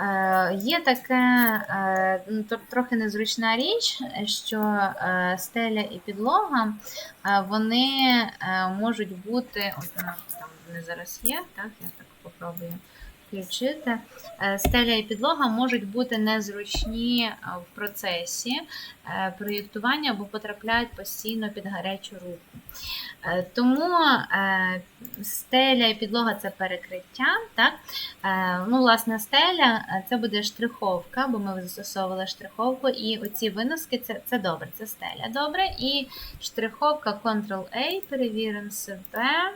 Е, Є таке е, ну, тр- трохи незручна річ, що е, стеля і підлога вони можуть бути. От там вони зараз є, так? Я так попробую включити. Е, Стеля і підлога можуть бути незручні е, в процесі е, проєктування або потрапляють постійно під гарячу руку. Тому стеля і підлога це перекриття. Так? Ну, власне, стеля це буде штриховка, бо ми застосовували штриховку, і оці виноски це, це добре, це стеля добре. І штриховка Ctrl-A, перевіримо себе.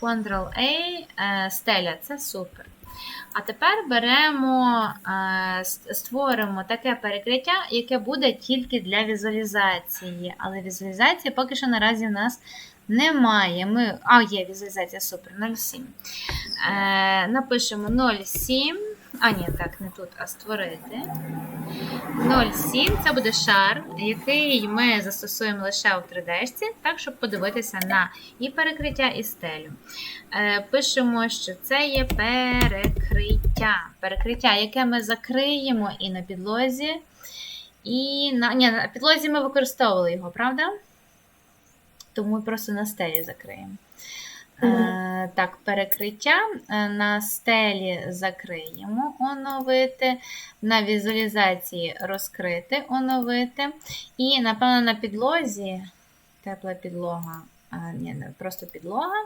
Ctrl-A, стеля це супер. А тепер беремо, е, створимо таке перекриття, яке буде тільки для візуалізації. Але візуалізації поки що наразі в нас немає. Ми, а, є візуалізація супер, 0,7. Е, напишемо 0,7. А, ні, так, не тут, а створити. 0,7 це буде шар, який ми застосуємо лише у 3D, так, щоб подивитися на і перекриття, і стелю. Е, пишемо, що це є перекриття. Перекриття, яке ми закриємо і на підлозі. І на, ні, на підлозі ми використовували його, правда? Тому просто на стелі закриємо. Е, так, перекриття е, на стелі закриємо, оновити, на візуалізації розкрити, оновити. І, напевно, на підлозі, тепла підлога, ні, просто підлога,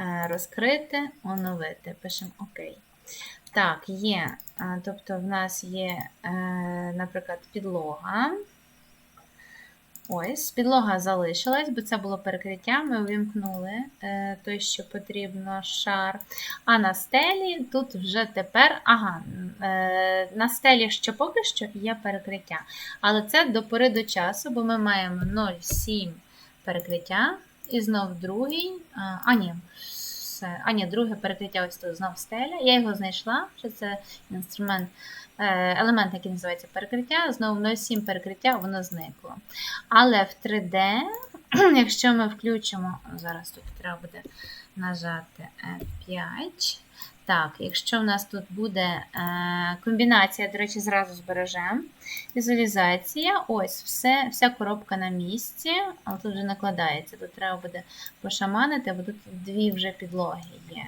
е, розкрити, оновити. Пишемо ОК. Так, є. Тобто в нас є, наприклад, підлога. Ось, підлога залишилась, бо це було перекриття. Ми увімкнули е, той, що потрібно шар. А на стелі тут вже тепер, ага, е, на стелі ще поки що є перекриття. Але це до пори до часу, бо ми маємо 0,7 перекриття. І знов другий. А, ні, все. А ні, друге перекриття ось тут знов стеля. Я його знайшла, що це інструмент, е, елемент, який називається перекриття. Знову 0,7 перекриття, воно зникло. Але в 3D, якщо ми включимо, зараз тут треба буде нажати F5. Так, якщо в нас тут буде е, комбінація, до речі, зразу збережемо. Візуалізація, ось все, вся коробка на місці, але тут вже накладається. Тут треба буде пошаманити, бо тут дві вже підлоги є.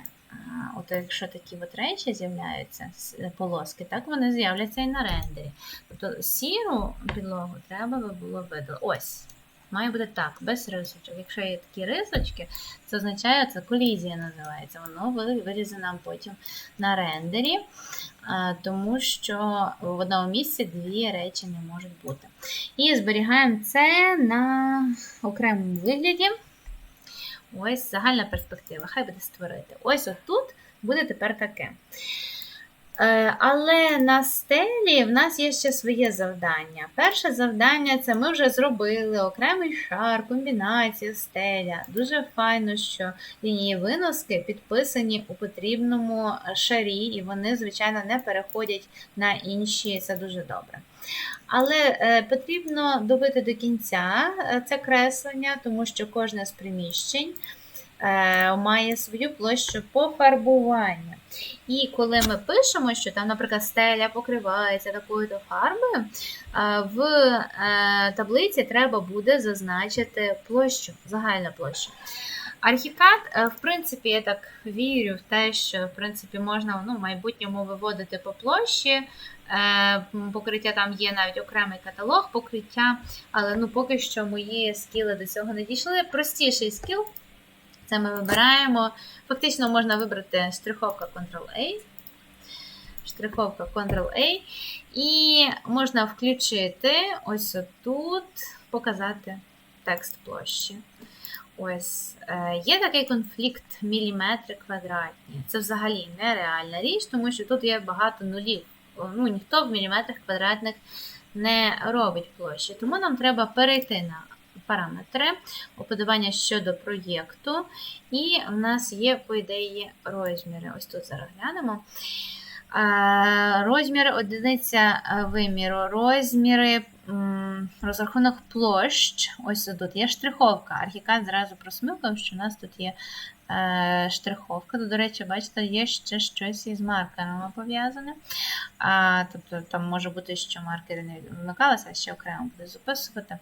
От якщо такі от речі з'являються, полоски, так вони з'являться і на рендері. Тобто сіру підлогу треба би було видалити. Ось. Має бути так, без рисочок. Якщо є такі рисочки, це означає, це колізія називається. Воно ви- вилізе нам потім на рендері, тому що в одному місці дві речі не можуть бути. І зберігаємо це на окремому вигляді. Ось загальна перспектива. Хай буде створити. Ось отут буде тепер таке. Е, Але на стелі в нас є ще своє завдання. Перше завдання це ми вже зробили окремий шар, комбінація, стеля. Дуже файно, що лінії виноски підписані у потрібному шарі, і вони, звичайно, не переходять на інші. Це дуже добре. Але е, потрібно добити до кінця е, це креслення, тому що кожне з приміщень е, має свою площу пофарбування. І коли ми пишемо, що там, наприклад, стеля покривається такою-то фарбою, е, в е, таблиці треба буде зазначити площу, загальну площу. Архікад, е, в принципі, я так вірю в те, що в принципі можна ну, в майбутньому виводити по площі. Е, Покриття там є навіть окремий каталог покриття, але ну, поки що мої скіли до цього не дійшли. Простіший скіл це ми вибираємо. Фактично можна вибрати штриховка Ctrl-A. Штриховка Ctrl-A. І можна включити ось тут, показати текст площі. Ось е, є такий конфлікт міліметри квадратні. Це взагалі нереальна річ, тому що тут є багато нулів. Ну, ніхто в міліметрах квадратних не робить площі. Тому нам треба перейти на параметри, уподобання щодо проєкту. І в нас є, по ідеї, розміри. Ось тут зараз глянемо. Е, Розміри одиниця е, виміру, розміри, розрахунок площ. Ось тут є штриховка. Архікад зразу просмикав, що у нас тут є штриховка. Тут, до речі, бачите, є ще щось із маркерами пов'язане. Тобто там може бути, що маркери не вмикалися, а ще окремо буде записувати.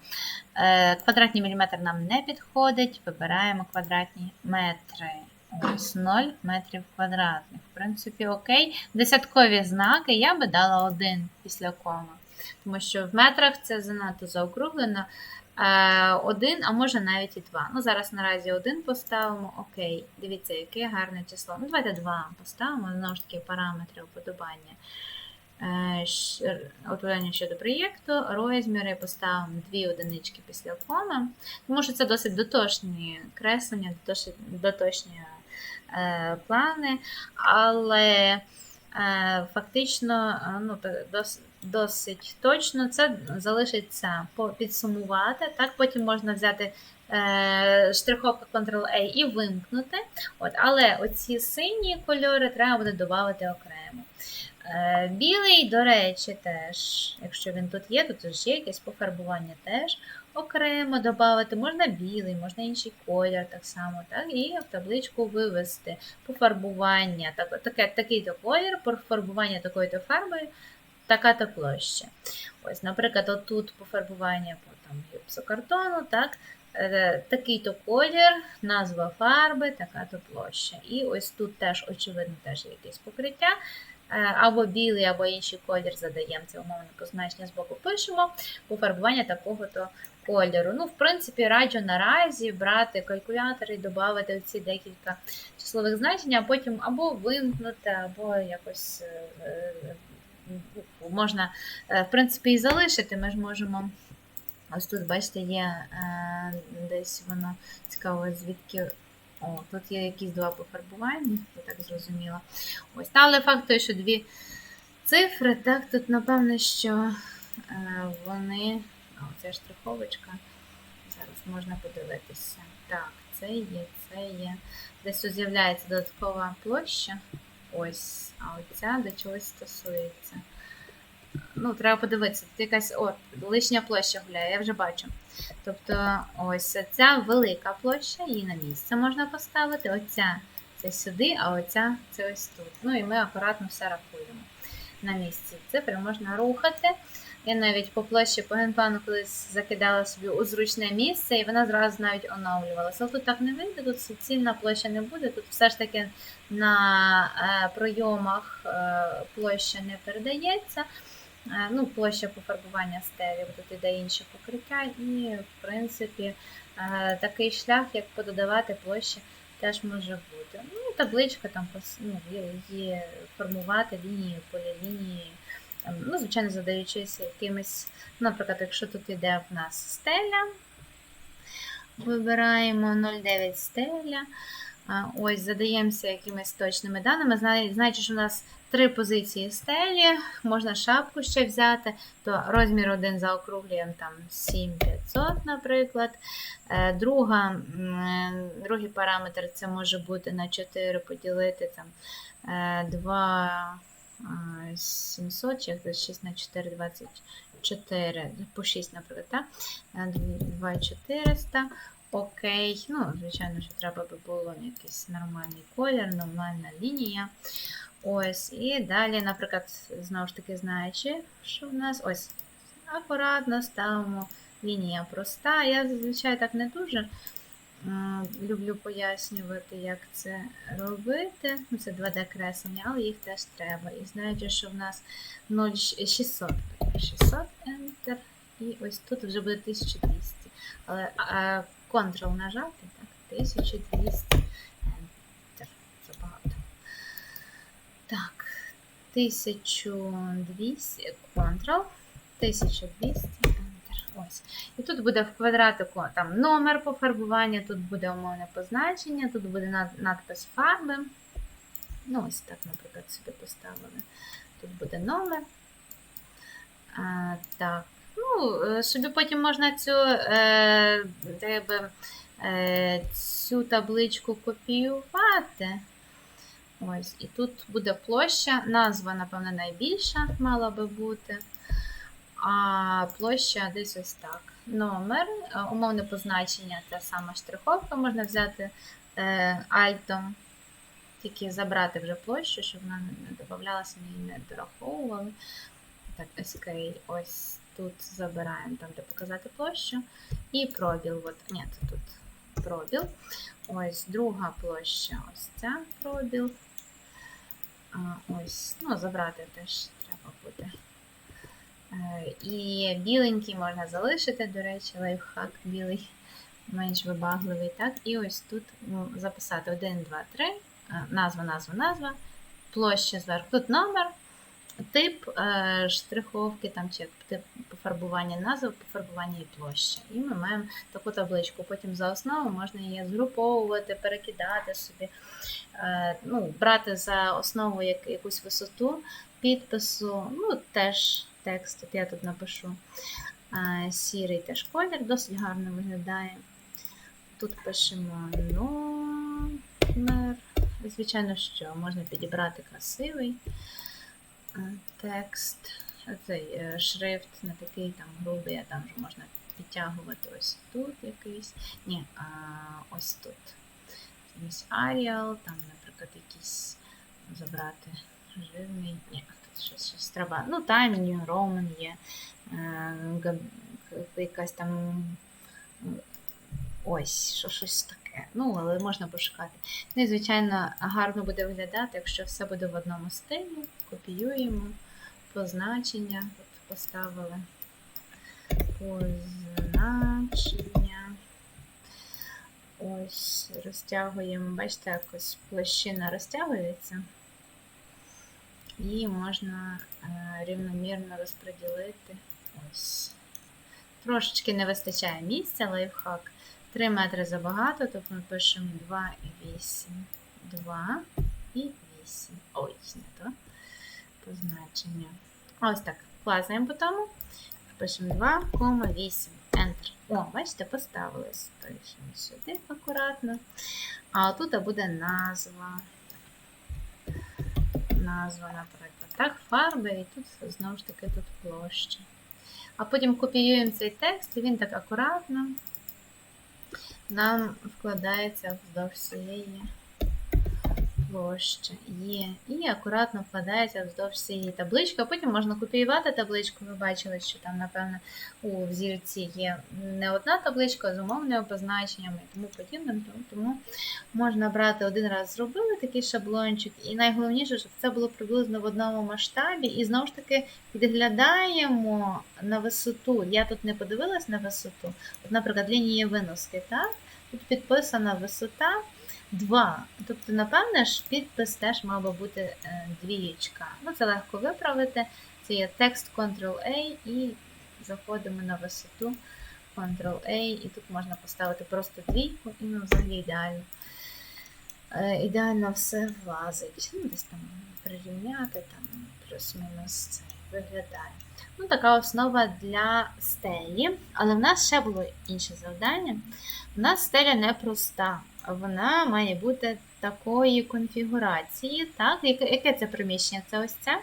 Е, квадратний міліметр нам не підходить. Вибираємо квадратні метри. Ось 0 метрів квадратних. В принципі, окей. Десяткові знаки я би дала один після кома. Тому що в метрах це занадто заокруглено. Е, Один, а може навіть і два. Ну, зараз наразі один поставимо. Окей, дивіться, яке гарне число. Ну, давайте два поставимо, знову ж таки, параметри уподобання. Е, Утворення щодо проєкту, розміри поставимо дві одинички після коми, тому що це досить дотошні креслення, дотошні, дотошні е, плани, але е, фактично е, ну, та- дос, досить точно це залишиться підсумувати. Так, потім можна взяти е, штриховка Ctrl-A і вимкнути. От, але оці сині кольори треба буде додати окремо. Е, Білий, до речі, теж, якщо він тут є, то ж є якесь пофарбування теж окремо додати. Можна білий, можна інший колір так само, так, і в табличку вивести пофарбування. Так, таке, такий-то колір, пофарбування такою-то фарбою, така-то площа. Ось, наприклад, отут пофарбування по там, гіпсокартону, так, е, такий-то колір, назва фарби, така-то площа. І ось тут теж, очевидно, теж якесь покриття. Е, Або білий, або інший колір задаємо це умовне позначення з боку пишемо, пофарбування такого-то кольору. Ну, в принципі, раджу наразі брати калькулятор і додати ці декілька числових значень, а потім або вимкнути, або якось е, можна, е, в принципі, і залишити. Ми ж можемо. Ось тут, бачите, є е, десь воно цікаво, звідки. О, тут є якісь два пофарбування, я так зрозуміла. Ось, але факт той, що дві цифри, так, тут, напевно, що е, вони. О, це штриховочка. Зараз можна подивитися. Так, це є, це є. Десь тут з'являється додаткова площа. Ось, а оця до чогось стосується. Ну, треба подивитися. Тут якась о, лишня площа гуляє, я вже бачу. Тобто, ось ця велика площа, її на місце можна поставити. Оця це сюди, а оця це ось тут. Ну і ми акуратно все рахуємо на місці. Цифри можна рухати. Я навіть по площі по генплану колись закидала собі у зручне місце, і вона зразу навіть оновлювалася. Але тут так не вийде, тут суцільна площа не буде. Тут все ж таки на е, пройомах е, площа не передається. Е, Ну, площа пофарбування стелі, бо тут іде інше покриття, і, в принципі, такий шлях, як пододавати площі, теж може бути. Ну, табличка там ну, є, є формувати лінії, полілінії, ну, звичайно, задаючись якимись, наприклад, якщо тут іде в нас стеля, вибираємо 0,9 стеля. Ось, задаємося якимись точними даними. Знаючи, що у нас три позиції стелі, можна шапку ще взяти, то розмір один заокруглюємо там 7500, наприклад. Е, Друга, другий параметр це може бути на 4 поділити там 2 700, чи як це 6 на 4, 24, по 6, наприклад, так? 2400. Окей, ну, звичайно, що треба би було якийсь нормальний колір, нормальна лінія. Ось, і далі, наприклад, знову ж таки, знаючи, що в нас ось акуратно ставимо лінія проста. Я зазвичай так не дуже люблю пояснювати, як це робити. Ну, це 2D-креслення, але їх теж треба. І знаючи, що в нас 0,600. 600 Enter. І ось тут вже буде 1200. Але а, Ctrl нажати, так, 1200 Enter. Забагато. Так, 1200 Ctrl, 1200 Enter. Ось. І тут буде в квадратику там номер пофарбування, тут буде умовне позначення, тут буде надпис фарби. Ну, ось так, наприклад, собі поставили. Тут буде номер. А, так. Ну, е, собі потім можна цю, е, би, е, цю табличку копіювати. Ось, і тут буде площа, назва, напевно, найбільша мала би бути. А площа десь ось так. Номер, е, умовне позначення, та сама штриховка, можна взяти е, альтом. Тільки забрати вже площу, щоб вона не- додавалася, ми її не дораховували. Так, SK, ось тут забираємо там, де показати площу. І пробіл. От, ні, це тут пробіл. Ось друга площа, ось ця пробіл. А, ось, ну, забрати теж треба буде. Е, І біленький можна залишити, до речі, лайфхак білий, менш вибагливий. Так? І ось тут ну, записати 1, 2, 3, е, назва, назва, назва, площа зверху. Тут номер, тип е, штриховки, там, чи тип пофарбування назв, пофарбування і площа. І ми маємо таку табличку. Потім за основу можна її згруповувати, перекидати собі, е, ну, брати за основу якусь висоту підпису, ну, теж текст, от я тут напишу. Сірий теж колір, досить гарно виглядає. Тут пишемо номер. Звичайно, що можна підібрати красивий текст. Цей е, шрифт не такий там грубий, а там вже можна підтягувати ось тут якийсь. Ні, а, ось тут. Якийсь Arial, там, наприклад, якийсь забрати жирний. Ні, щось, щось треба. Ну, Time New Roman є. е, Якась там. Ось, що щось таке. Ну, але можна пошукати. Ну і, звичайно, гарно буде виглядати, якщо все буде в одному стилі. Копіюємо позначення. Тут поставили позначення. Ось розтягуємо, бачите, якось площина розтягується. І можна е, рівномірно розподілити. Ось. Трошечки не вистачає місця, лайфхак. 3 метри забагато, тобто ми пишемо 2 і 8. 2 і 8. Ой, не то позначення. Ось так. Класнемо по тому. Пишемо 2,8. Enter. О, бачите, поставилось. Пишемо сюди акуратно. А отут буде назва. Назва, наприклад. Так, фарби, і тут знову ж таки тут площа. А потім копіюємо цей текст, і він так акуратно нам вкладається вздовж цієї площі. Є. І акуратно вкладається вздовж цієї таблички. Потім можна копіювати табличку. Ви бачили, що там, напевно, у взірці є не одна табличка з умовними позначеннями і тому подібним. Тому- можна брати один раз зробили такий шаблончик, і найголовніше, щоб це було приблизно в одному масштабі. І знову ж таки підглядаємо на висоту. Я тут не подивилась на висоту. От, наприклад, лінія виноски, так? Тут підписана висота 2. Тобто, напевне ж, підпис теж мав би бути е, двієчка. Ну, це легко виправити. Це є текст Ctrl-A і заходимо на висоту Ctrl-A, і тут можна поставити просто двійку, і ну, взагалі ідеально. Е, Ідеально все влазить. Ну, десь там прирівняти, там плюс-мінус це виглядає. Ну, така основа для стелі. Але в нас ще було інше завдання. У нас стеля непроста. Вона має бути такої конфігурації. Так? Яке, яке це приміщення? Це ось це?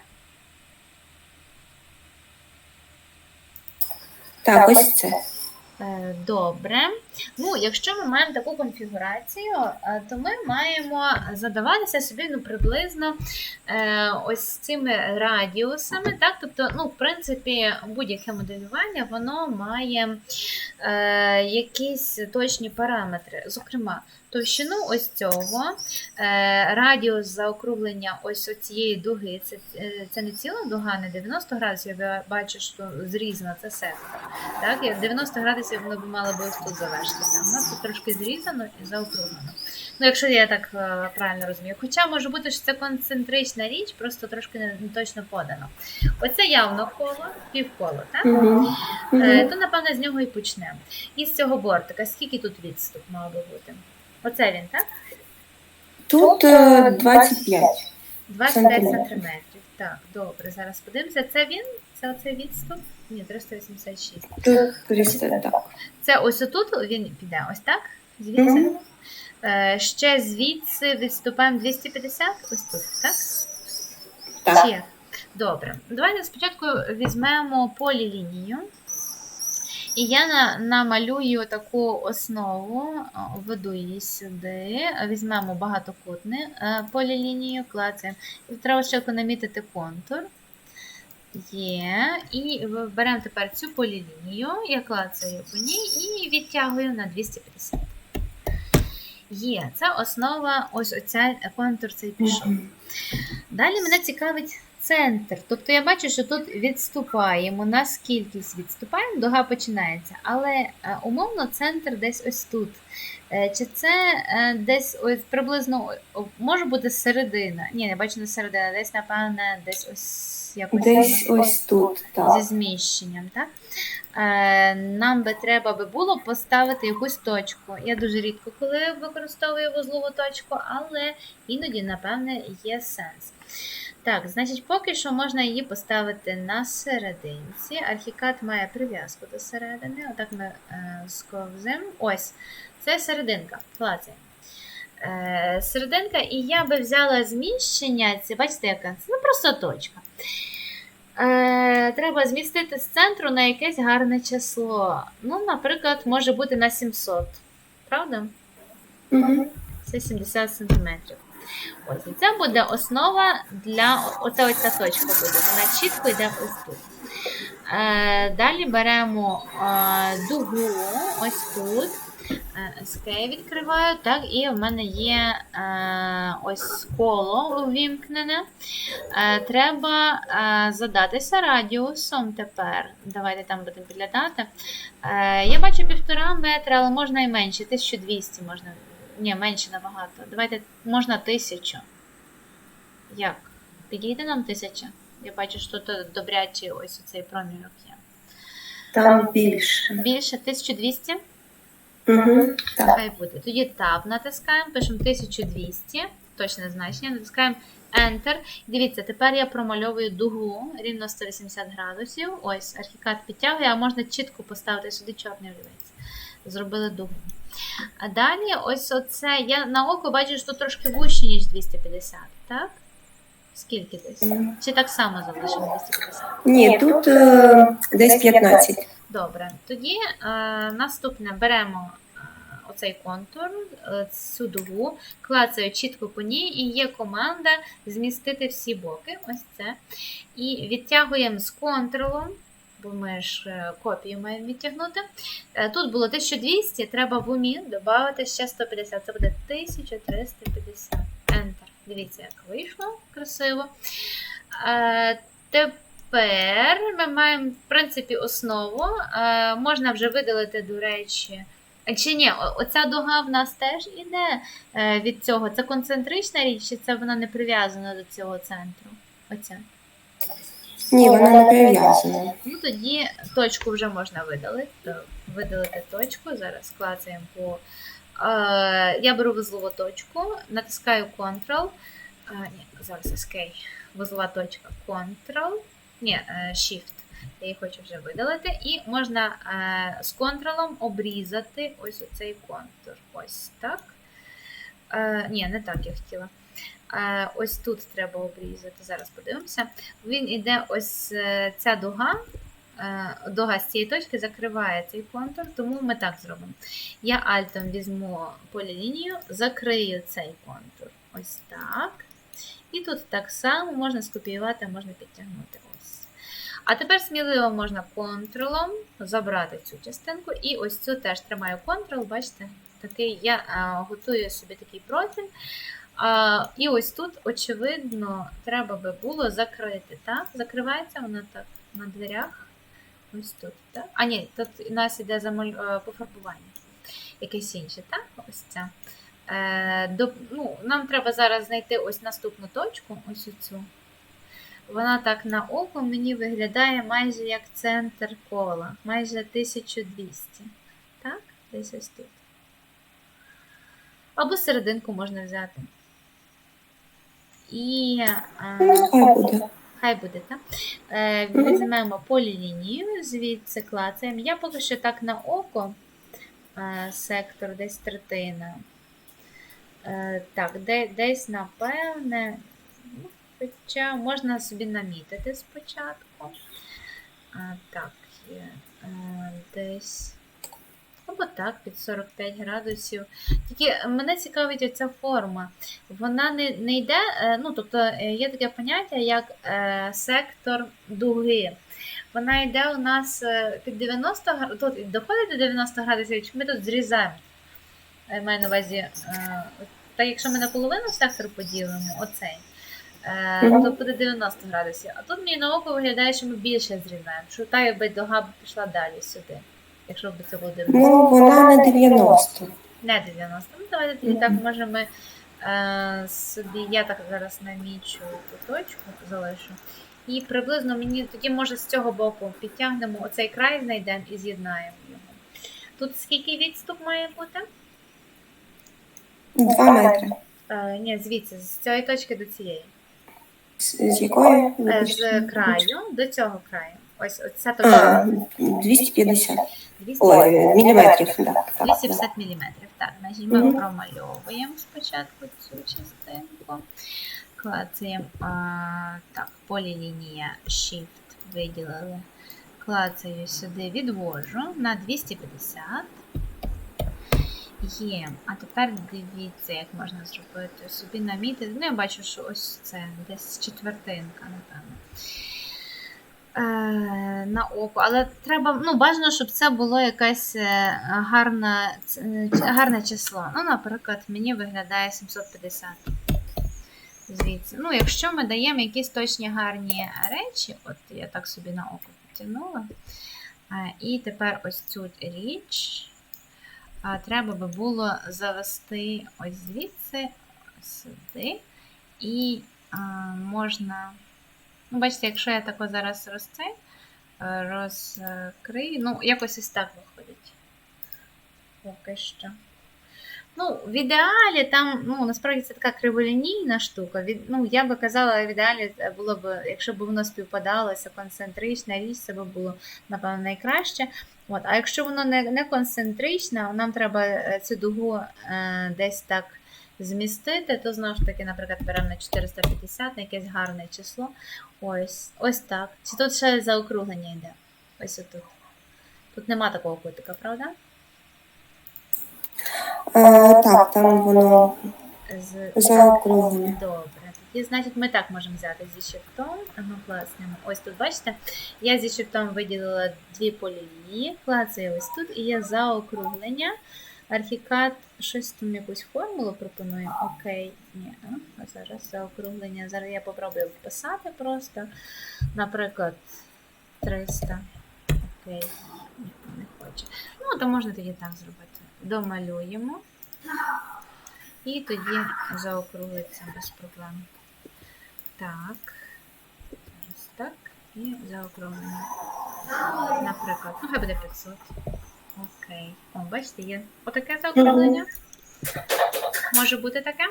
Так, ось це. Е, Добре. Ну, якщо ми маємо таку конфігурацію, е, то ми маємо задаватися собі ну, приблизно е, ось цими радіусами. Так? Тобто, ну, в принципі, будь-яке моделювання воно має е, якісь точні параметри. Зокрема, товщину ось цього, е, радіус заокруглення ось цієї дуги. Це, е, це не ціла дуга, не 90 градусів. Я бачу, що зрізана це сетка. Так, 90 градусів воно б мало би ось тут завершитися. У нас тут трошки зрізано і заокруглено. Ну, якщо я так е, правильно розумію. Хоча може бути, що це концентрична річ, просто трошки не, точно подано. Оце явно коло, півколо, так? Угу. Е, то, напевно, з нього і почнемо. І з цього бортика, скільки тут відступ мав би бути? Оце він, так? Тут е, 25. 25 Сантиметрів. сантиметрів. Так, добре, зараз подивимося. Це він? Це оцей відступ? Ні, 386. Тут 300, так. Це ось отут він піде, ось так? Звідси. Мгм. Е, ще звідси відступаємо 250, ось тут, так? Так. Чи як? Добре. Давайте спочатку візьмемо полілінію. І я на, намалюю таку основу, а, введу її сюди, візьмемо багатокутне е, полілінію, клацаємо. І треба ще намітити контур. Є. І беремо тепер цю полілінію, я клацаю по ній і відтягую на 250. Є, це основа, ось оця контур цей пішов. Далі мене цікавить центр. Тобто я бачу, що тут відступаємо, на скількись відступаємо, дуга починається. Але е, умовно центр десь ось тут. Е, Чи це е, десь ось приблизно може бути середина? Ні, не бачу не середина, десь, напевне, десь ось якось Десь воно ось тут, зі зміщенням. Так? Нам би треба би було поставити якусь точку. Я дуже рідко коли використовую вузлову точку, але іноді, напевне, є сенс. Так, значить, поки що можна її поставити на серединці. Архікат має прив'язку до середини. Отак ми е, сковзимо. Ось, це серединка. Клацаємо. Е, серединка, і я би взяла зміщення. Це, бачите, яка? Це ну, просто точка. Е, треба змістити з центру на якесь гарне число. Ну, наприклад, може бути на 700. Правда? Мгм. Це 70 см. Ось, і це буде основа для. Оце ось ця точка буде. Вона чітко йде ось тут. Е, далі беремо е, дугу, ось тут. Е, Escape відкриваю, так, і в мене є е, ось коло увімкнене. Е, треба е, задатися радіусом тепер. Давайте там будемо підглядати. Е, я бачу півтора метра, але можна і менше. 1200 можна. Ні, менше набагато. Давайте можна 1000. Як? Підійде нам 1000? Я бачу, що тут добрячий ось цей проміжок є. Там більше. Більше 1200? Угу. Так. Хай буде. Тоді Tab натискаємо, пишемо 1200, точне значення, натискаємо Enter. Дивіться, тепер я промальовую дугу рівно 180 градусів. Ось, архікат підтягує, а можна чітко поставити сюди чорний олівець. Зробили дугу. А далі, ось оце, я на око бачу, що трошки вужче, ніж 250, так? Скільки десь? Чи так само залишимо 250? Ні, тут е, десь 15. Добре, тоді е, наступне беремо е, оцей контур, е, цю дугу, клацаю чітко по ній, і є команда змістити всі боки. Ось це. І відтягуємо з контролом, бо ми ж е, копію маємо відтягнути. Е, тут було 1200, треба в умі додати ще 150, це буде 1350. Enter. Дивіться, як вийшло красиво. Е, Тепер ми маємо, в принципі, основу. Можна вже видалити, до речі. Чи ні, оця дуга в нас теж іде від цього. Це концентрична річ, чи це вона не прив'язана до цього центру? Оця. Ні, вона не прив'язана. Ну тоді точку вже можна видалити. Видалити точку. Зараз клацаємо по. Е, я беру вузлову точку, натискаю Ctrl. Е, ні, зараз Escape. Вузлова точка Ctrl. Ні, е, Shift. Я її хочу вже видалити. І можна е, з контролом обрізати ось оцей контур. Ось так. Е, ні, не так я хотіла. Е, ось тут треба обрізати. Зараз подивимося. Він іде ось е, ця дуга. е, Дуга з цієї точки закриває цей контур, тому ми так зробимо. Я альтом візьму полілінію, закрию цей контур. Ось так. І тут так само можна скопіювати, можна підтягнути. Ось. А тепер сміливо можна контролом забрати цю частинку. І ось цю теж тримаю контрол, бачите, такий я готую собі такий профіль. А, і ось тут, очевидно, треба би було закрити. Так? Закривається вона так на дверях. Ось тут. Так? А ні, тут у нас іде замаль... е, пофарбування. Якесь інше, так? Ось ця. Е, до, ну, нам треба зараз знайти ось наступну точку, ось цю. Вона так на око мені виглядає майже як центр кола, майже 1200. Так? Десь ось тут. Або серединку можна взяти. І е, Ну, хай буде. хай буде, так? Е, візьмемо полілінію, звідси клацаємо. Я поки що так на око, е, сектор десь третина. Е, так, десь, напевне, ну, хоча можна собі намітити спочатку. Так, е, десь. Або так, під 45 градусів. Тільки мене цікавить оця форма. Вона не, не йде, е, ну, тобто е, є таке поняття, як е, сектор дуги. Вона йде у нас під 90 градусів, тут доходить до 90 градусів, чи ми тут зрізаємо. Я маю на увазі, е, так якщо ми наполовину сектор поділимо, оцей, то буде 90 градусів. А тут мені на око виглядає, що ми більше зрізаємо, що та якби дога пішла далі сюди. Якщо б це було 90. Ну, вона на 90. Не 90. Ну, давайте тоді так, може ми е, собі, я так зараз намічу ту точку, залишу. І приблизно мені тоді, може, з цього боку підтягнемо оцей край, знайдемо і з'єднаємо його. Тут скільки відступ має бути? 2 метри. Е, ні, звідси, з цієї точки до цієї. З, з якої? Е, з краю до цього краю. Ось оця точка. А, 250. 200 Ой, міліметрів, так. так. 250 мм. Так, значить ми Мгм. промальовуємо спочатку цю частинку. Клацаємо а, так, полілінія Shift виділили. Клацаю сюди, відвожу на 250. Є. А тепер дивіться, як можна зробити. Собі намітити. Ну, я бачу, що ось це десь четвертинка, напевно. Е, на око, але треба, ну, бажано, щоб це було якесь е, гарне, гарне число. Ну, наприклад, мені виглядає 750. Звідси. Ну, якщо ми даємо якісь точні гарні речі, от я так собі на око потягнула. Е, І тепер ось цю річ треба би було завести ось звідси сюди. І можна. Ну, бачите, якщо я тако зараз розце, е, розкрию, ну, якось ось так виходить. Поки що. Ну, в ідеалі там, ну, насправді це така криволінійна штука. Від, ну, я би казала, в ідеалі було б, якщо б воно співпадалося, концентрична річ, це б було, напевно, найкраще. От, а якщо воно не, не концентричне, нам треба е, цю дугу е, десь так змістити, то знову ж таки, наприклад, беремо на 450 на якесь гарне число. Ось, ось так. Чи тут ще заокруглення йде? Ось отут. Тут нема такого кутика, правда? Е, так, там воно З... заокруглення. Добре. Тоді, значить, ми так можемо взяти зі шифтом. Ага, класнемо. Ось тут, бачите, я зі шифтом виділила дві полілінії, клацаю ось тут, і є заокруглення. Архікад щось там якусь формулу пропонує. Окей, ні, а зараз заокруглення. Зараз я попробую вписати просто. Наприклад, 300. Окей, ніхто не хоче. Ну, то можна тоді так зробити. Домалюємо. І тоді заокруглиться без проблем. Так. Зараз так. І заокруглення. Наприклад, ну хай буде 500. Окей. О, бачите, є отаке заокруглення. Може бути таке?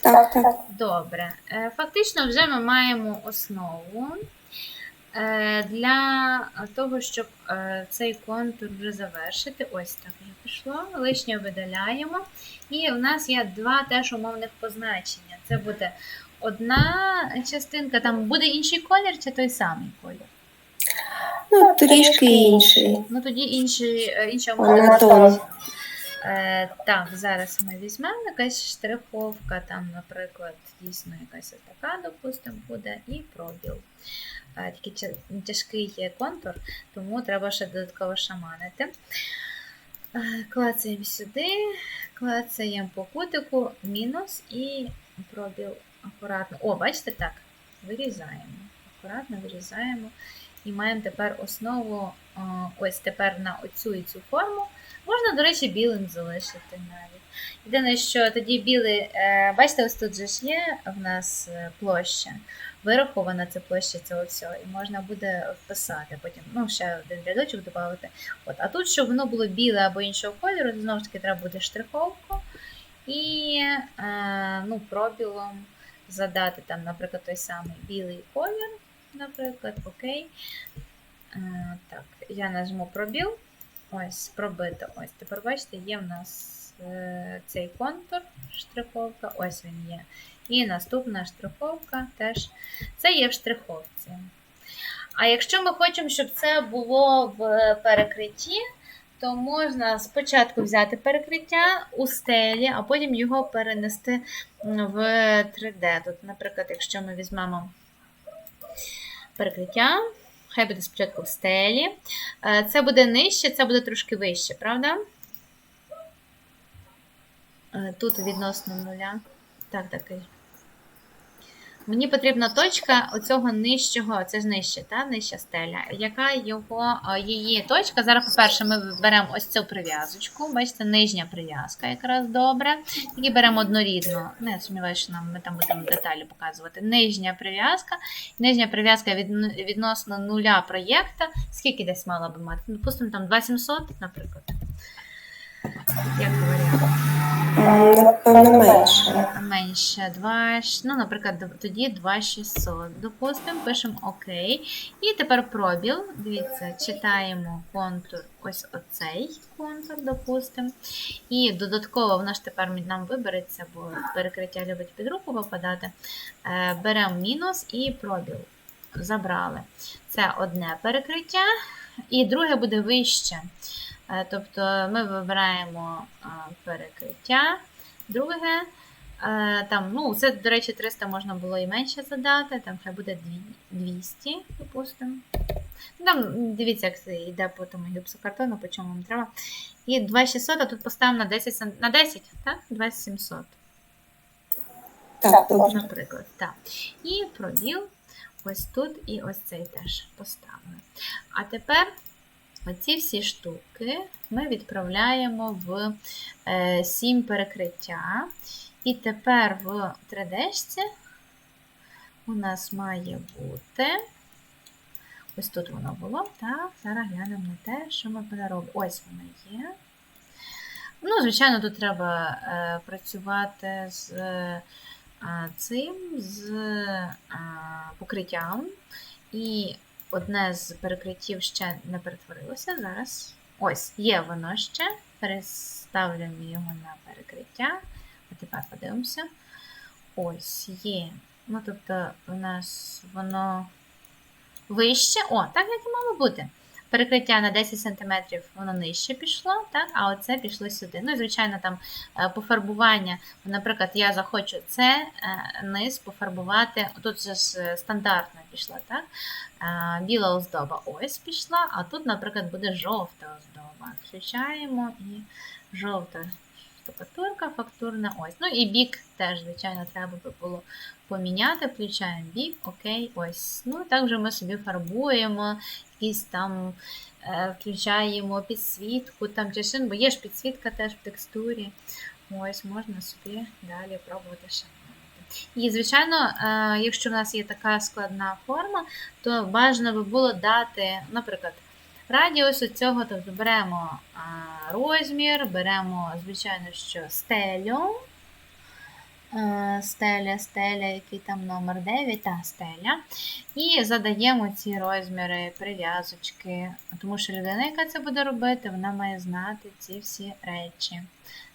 Так, так. Добре. Е, Фактично, вже ми маємо основу Е, для того, щоб е, цей контур вже завершити. Ось так вже пішло. Лишнє видаляємо. І в нас є два теж умовних позначення. Це буде одна частинка, там буде інший колір чи той самий колір. Ну, трішки інший. Ну тоді інші, е, інша Монотон. Е, так, зараз ми візьмемо якась штриховка, там, наприклад, дійсно якась така, допустимо, буде, і пробіл. Е, такий тяжкий є контур, тому треба ще додатково шаманити. Е, клацаємо сюди, клацаємо по кутику, мінус і пробіл акуратно. О, бачите так? Вирізаємо. Акуратно вирізаємо. І маємо тепер основу, е, ось тепер на оцю і цю форму. Можна, до речі, білим залишити навіть. Єдине, що тоді білий, е, бачите, ось тут же ж є в нас е, площа. Вирахована ця площа цього всього, і можна буде вписати потім, ну, ще один рядочок додати. От, а тут, щоб воно було біле або іншого кольору, знову ж таки треба буде штриховку і е, ну, пробілом задати там, наприклад, той самий білий колір, наприклад, окей. Е, так, я нажму пробіл. Ось, пробито. Ось. Тепер бачите, є в нас е, цей контур, штриховка, ось він є. І наступна штриховка теж. Це є в штриховці. А якщо ми хочемо, щоб це було в перекритті, то можна спочатку взяти перекриття у стелі, а потім його перенести в 3D. Тут, наприклад, якщо ми візьмемо перекриття, хай буде спочатку в стелі. Е, Це буде нижче, це буде трошки вище, правда? Е, Тут відносно нуля. Так, так. Мені потрібна точка оцього нижчого, це ж нижче, та? нижча стеля. Яка його, її точка? Зараз, по-перше, ми беремо ось цю прив'язочку. Бачите, нижня прив'язка якраз добре. І беремо однорідну. Не сумніваюся, що нам ми там будемо деталі показувати. Нижня прив'язка. Нижня прив'язка від, відносно нуля проєкта. Скільки десь мала би мати? Ну, Допустимо, там 2700, наприклад. Як варіант. М, Напевно, менше. Менше 2, ну, наприклад, тоді 2600. Допустимо, пишемо ОК. І тепер пробіл. Дивіться, читаємо контур, ось оцей контур, допустимо. І додатково воно ж тепер нам вибереться, бо перекриття любить під руку попадати. Е, Беремо мінус і пробіл. Забрали. Це одне перекриття, і друге буде вище. Е, Тобто ми вибираємо е, перекриття. Друге, е, там, ну, це, до речі, 300 можна було і менше задати, там хай буде 200, допустимо. Ну, Там, дивіться, як це йде по тому гіпсокартону, по чому вам треба. І 2600, а тут поставимо на 10, на 10 так? 2700, Так, добре. наприклад. Так. І пробіл ось тут і ось цей теж поставили. А тепер оці всі штуки ми відправляємо в е, 7 перекриття. І тепер в 3D у нас має бути. Ось тут воно було. Так, зараз глянемо на те, що ми переробимо. Ось воно є. Ну, звичайно, тут треба е, працювати з е, цим, з е, покриттям. І одне з перекриттів ще не перетворилося. Зараз. Ось, є воно ще. Переставлюємо його на перекриття. А тепер подивимося. Ось є. Ну, тобто, у нас воно вище. О, так як і мало бути. Перекриття на 10 см воно нижче пішло, так? а оце пішло сюди. Ну і, звичайно, там е, пофарбування. Наприклад, я захочу це е, низ пофарбувати. Тут же ж е, стандартно пішла, так? Біла оздоба ось пішла, а тут, наприклад, буде жовта оздоба. Включаємо і жовта штукатурка фактурна. Ось. Ну і бік теж, звичайно, треба би було поміняти. Включаємо бік, окей, ось. Ну, так вже ми собі фарбуємо, якісь там е, включаємо підсвітку, там чи бо є ж підсвітка теж в текстурі. Ось, можна собі далі пробувати ще. І, звичайно, е, якщо в нас є така складна форма, то бажано би було дати, наприклад, радіус цього, тобто беремо розмір, беремо, звичайно, що стелю. Е, Стеля, стеля, який там номер 9, та стеля. І задаємо ці розміри, прив'язочки. Тому що людина, яка це буде робити, вона має знати ці всі речі.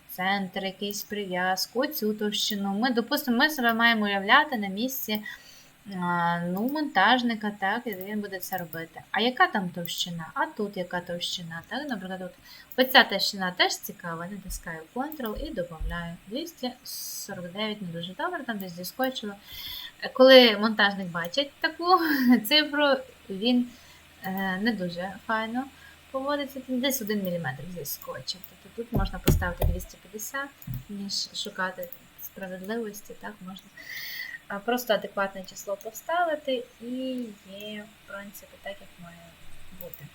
Центр, якийсь прив'язку, цю товщину. Ми, допустимо, ми себе маємо уявляти на місці ну, монтажника, так, і він буде це робити. А яка там товщина? А тут яка товщина? Так, наприклад, от, оця товщина теж цікава. Натискаю Ctrl і додаю 249, не дуже добре, там десь зіскочило. Коли монтажник бачить таку цифру, він е, не дуже файно поводиться, десь 1 мм зіскочив. Тобто тут можна поставити 250, ніж шукати справедливості, так можна Просто адекватне число поставити і є, в принципі, так, як має бути.